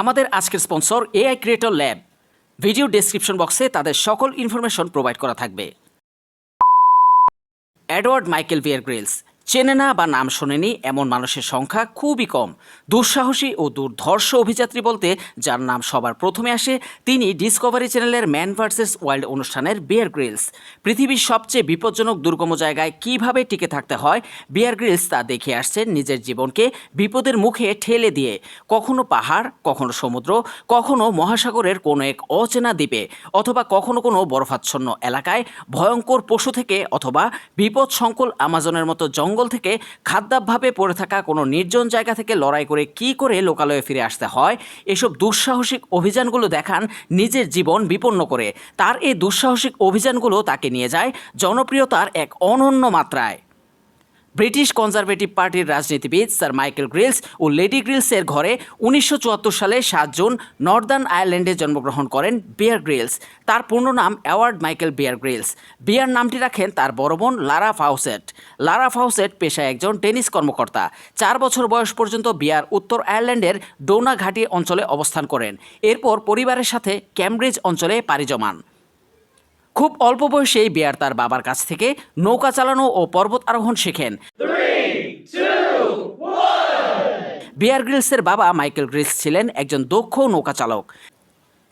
আমাদের আজকের sponsor AI creator lab video description বক্সে তাদের সকল ইনফরমেশন প্রোভাইড করা থাকবে। অ্যাডওয়ার্ড মাইকেল বিয়ার গ্রিলস চেনে না বা নাম শোনেনি এমন মানুষের সংখ্যা খুবই কম। দুঃসাহসী ও দুর্ধর্ষ অভিযাত্রী বলতে, যার নাম সবার প্রথমে আসে, তিনি ডিসকভারি চ্যানেলের ম্যান ভার্সেস ওয়াইল্ড অনুষ্ঠানের বিয়ার গ্রিলস পৃথিবীর সবচেয়ে বিপজ্জনক দুর্গম জায়গায় কীভাবে টিকে থাকতে হয় বিয়ার গ্রিলস তা দেখে আসছেন নিজের জীবনকে বিপদের মুখে ঠেলে দিয়ে। কখনো পাহাড়, কখনো সমুদ্র, কখনো মহাসাগরের কোনো এক অচেনা দ্বীপে, অথবা কখনো কোনো বরফাচ্ছন্ন এলাকায় ভয়ঙ্কর পশু থেকে, অথবা বিপদ সংকুল আমাজনের মতো জঙ্গল থেকে খাদ্যাভাবে পড়ে থাকা কোনো নির্জন জায়গা থেকে লড়াই করে কি করে লোকালয়ে ফিরে আসতে হয়, এসব দুঃসাহসিক অভিযানগুলো দেখান নিজের জীবন বিপন্ন করে। তার এই দুঃসাহসিক অভিযানগুলো তাকে নিয়ে যায় জনপ্রিয়তার এক অনন্য মাত্রায়। ব্রিটিশ কনজারভেটিভ পার্টির রাজনীতিবিদ স্যার মাইকেল গ্রিলস ও লেডি গ্রিলসের ঘরে উনিশশো চুয়াত্তর সালে সাত জুন নর্দার্ন আয়ারল্যান্ডে জন্মগ্রহণ করেন বিয়ার গ্রিলস। তার পূর্ণ নাম Edward Michael Bear Grylls. Bear নামটি রাখেন তার বড় বোন লারা ফাউসেট। লারা ফাউসেট পেশায় একজন টেনিস কর্মকর্তা। চার বছর বয়স পর্যন্ত বিয়ার উত্তর আয়ারল্যান্ডের ডোনা ঘাটি অঞ্চলে অবস্থান করেন। এরপর পরিবারের সাথে ক্যামব্রিজ অঞ্চলে পাড়ি জমান। খুব অল্প বয়সেই বিয়ার তার বাবার কাছ থেকে নৌকা চালানো ও পর্বত আরোহণ শেখেন। বিয়ার গ্রিলসের বাবা মাইকেল গ্রিলস ছিলেন একজন দক্ষ নৌকা চালক।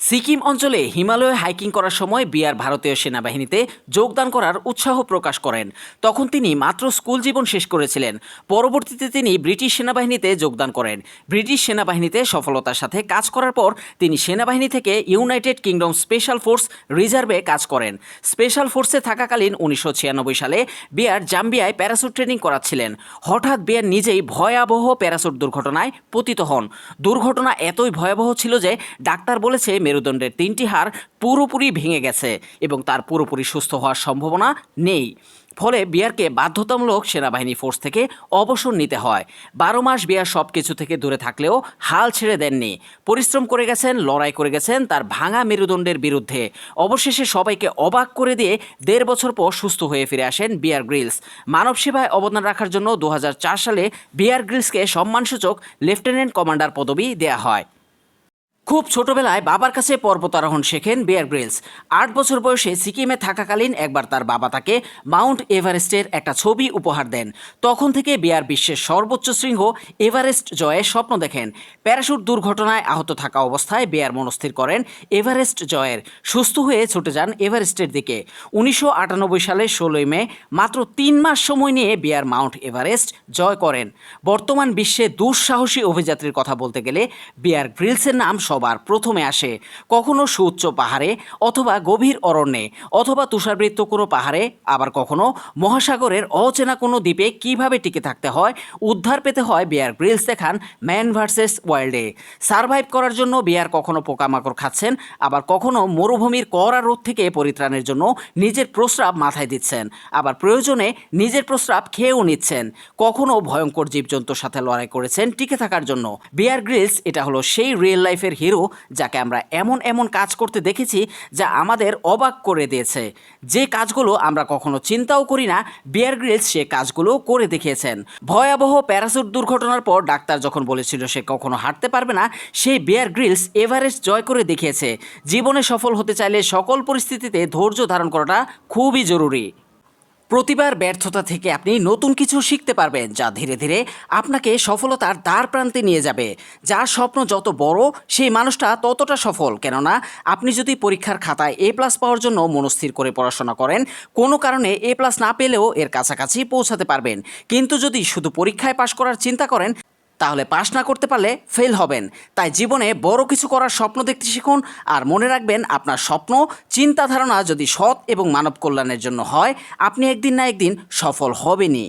সিকিম অঞ্চলে হিমালয়ে হাইকিং করার সময় বিয়ার ভারতীয় সেনাবাহিনীতে যোগদান করার উৎসাহ প্রকাশ করেন। তখন তিনি মাত্র স্কুল জীবন শেষ করেছিলেন। পরবর্তীতে তিনি ব্রিটিশ সেনাবাহিনীতে যোগদান করেন। ব্রিটিশ সেনাবাহিনীতে সফলতার সাথে কাজ করার পর তিনি সেনাবাহিনী থেকে ইউনাইটেড কিংডম স্পেশাল ফোর্স রিজার্ভে কাজ করেন। স্পেশাল ফোর্সে থাকাকালীন উনিশশো ছিয়ানব্বই সালে বিয়ার জাম্বিয়ায় প্যারাসুট ট্রেনিং করাচ্ছিলেন। হঠাৎ বিয়ার নিজেই ভয়াবহ প্যারাসুট দুর্ঘটনায় পতিত হন। দুর্ঘটনা এতই ভয়াবহ ছিল যে ডাক্তার বলেছে মেরুদণ্ডের তিনটি হাড় পুরোপুরি ভেঙে গেছে এবং তার পুরোপুরি সুস্থ হওয়ার সম্ভাবনা নেই। ফলে বিয়ারকে বাধ্যতামূলক সেনাবাহিনী ফোর্স থেকে অবসর নিতে হয়। বারো মাস বিয়ার সব কিছু থেকে দূরে থাকলেও হাল ছেড়ে দেননি। পরিশ্রম করে গেছেন, লড়াই করে গেছেন তার ভাঙা মেরুদণ্ডের বিরুদ্ধে। অবশেষে সবাইকে অবাক করে দিয়ে দেড় বছর পর সুস্থ হয়ে ফিরে আসেন বিয়ার গ্রিলস। মানব সেবায় অবদান রাখার জন্য দু হাজার চার সালে বিয়ার গ্রিলসকে সম্মানসূচক লেফটেন্যান্ট কমান্ডার পদবি দেয়া হয়। খুব ছোটবেলায় বাবার কাছে পর্বতারোহণ শেখেন বিয়ার গ্রিলস। আট বছর বয়সে সিকিমে থাকাকালীন একবার তার বাবা তাকে মাউন্ট এভারেস্টের একটা ছবি উপহার দেন। তখন থেকে বিয়ার বিশ্বের সর্বোচ্চ শৃঙ্গ এভারেস্ট জয়ের স্বপ্ন দেখেন। প্যারাশুট দুর্ঘটনায় আহত থাকা অবস্থায় বিয়ার মনস্থির করেন এভারেস্ট জয়ের। সুস্থ হয়ে ছুটে যান এভারেস্টের দিকে। উনিশশো সালের ষোলোই মে, মাত্র তিন মাস সময় নিয়ে বিয়ার মাউন্ট এভারেস্ট জয় করেন। বর্তমান বিশ্বে দুঃসাহসী অভিযাত্রীর কথা বলতে গেলে বিয়ার গ্রিলসের নাম সবার প্রথমে আসে। কখনো সুউচ্চ পাহাড়ে অথবা গভীর অরণ্যে, অথবা তুষারবৃত্ত কোনো পাহাড়ে, আবার কখনো মহাসাগরের অচেনা কোনো দ্বীপে কীভাবে টিকে থাকতে হয়, উদ্ধার পেতে হয় বিয়ার গ্রিলস দেখান ম্যান ভার্সেস ওয়ার্ল্ডে সারভাইভ করার জন্য বিয়ার কখনো পোকামাকড় খাচ্ছেন, আবার কখনো মরুভূমির কড়া রোদ থেকে পরিত্রাণের জন্য নিজের প্রস্রাব মাথায় দিচ্ছেন, আবার প্রয়োজনে নিজের প্রস্রাব খেয়েও নিচ্ছেন। কখনো ভয়ঙ্কর জীবজন্তুর সাথে লড়াই করেছেন টিকে থাকার জন্য। বিয়ার গ্রিলস, এটা হলো সেই রিয়েল লাইফের হিরো, যাকে আমরা এমন এমন কাজ করতে দেখেছি যা আমাদের অবাক করে দিয়েছে। যে কাজগুলো আমরা কখনো চিন্তাও করি না, বিয়ার গ্রিলস সে কাজগুলো করে দেখিয়েছেন। ভয়াবহ প্যারাসুট দুর্ঘটনার পর ডাক্তার যখন বলেছিল সে কখনো হাঁটতে পারবে না সেই বিয়ার গ্রিলস এভারেস্ট জয় করে দেখিয়েছে। জীবনে সফল হতে চাইলে সকল পরিস্থিতিতে ধৈর্য ধারণ করাটা খুবই জরুরি। প্রতিবার ব্যর্থতা থেকে আপনি নতুন কিছু শিখতে পারবেন, যা ধীরে ধীরে আপনাকে সফলতার দ্বার প্রান্তে নিয়ে যাবে। যার স্বপ্ন যত বড়, সেই মানুষটা ততটা সফল। কেননা, আপনি যদি পরীক্ষার খাতায় এ প্লাস পাওয়ার জন্য মনস্থির করে পড়াশোনা করেন, কোনো কারণে এ প্লাস না পেলেও এর কাছাকাছি পৌঁছাতে পারবেন। কিন্তু যদি শুধু পরীক্ষায় পাশ করার চিন্তা করেন তাহলে পাশ না করতে পারলে ফেল হবেন। তাই জীবনে বড় কিছু করার স্বপ্ন দেখতে শিখুন আর মনে রাখবেন আপনার স্বপ্ন, চিন্তাধারণা যদি সৎ এবং মানব কল্যাণের জন্য হয়, আপনি একদিন না একদিন সফল হবেনই।